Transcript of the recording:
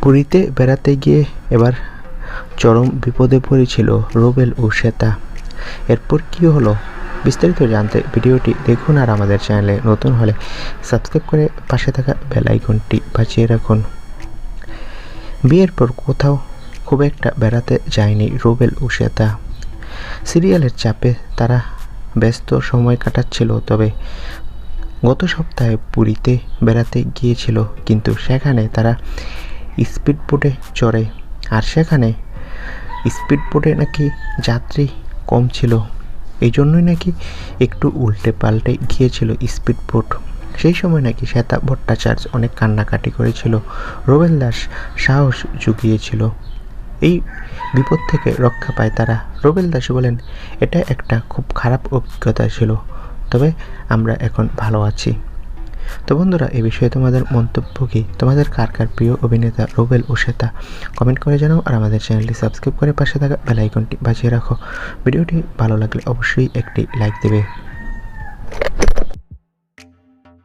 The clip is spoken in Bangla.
পুরীতে বেড়াতে গিয়ে এবার চরম বিপদে পড়েছিল রোবেল ও শ্বেতা। এরপর কি হলো? বিস্তারিত জানতে ভিডিওটি দেখুন আর আমাদের চ্যানেলে নতুন হলে সাবস্ক্রাইব করে পাশে থাকা বেল আইকনটি বাজিয়ে রাখুন। বিয়ের পর কোথাও খুব একটা বেড়াতে যায়নি রোবেল ও শ্বেতা। সিরিয়ালের চাপে তারা ব্যস্ত সময় কাটাচ্ছিল, তবে গত সপ্তাহে পুরীতে বেড়াতে গিয়েছিল, কিন্তু সেখানে তারা স্পিড বোটে চড়ে। আর সেখানে স্পিড বোটে নাকি যাত্রী কম ছিল। এই জন্যই নাকি একটু উল্টে পাল্টে গিয়েছিল স্পিড বোট সেই সময় নাকি শ্বেতা ভট্টাচার্য অনেক কান্নাকাটি করেছিল। রোবেল দাস সাহস জুগিয়েছিল। এই বিপদ থেকে রক্ষা পায় তারা। রোবেল দাস বলেন, এটা একটা খুব খারাপ অভিজ্ঞতা ছিল। তবে আমরা এখন ভালো আছি। তো বন্ধুরা, এ বিষয়ে তোমাদের মন্তব্য কী? তোমাদের কার কার প্রিয় অভিনেতা রুবেল ও শ্বেতা? কমেন্ট করে জানাও আর আমাদের চ্যানেলটি সাবস্ক্রাইব করে পাশে থাকা বেলাইকনটি বাজিয়ে রাখো। ভিডিওটি ভালো লাগলে অবশ্যই একটি লাইক দেবে।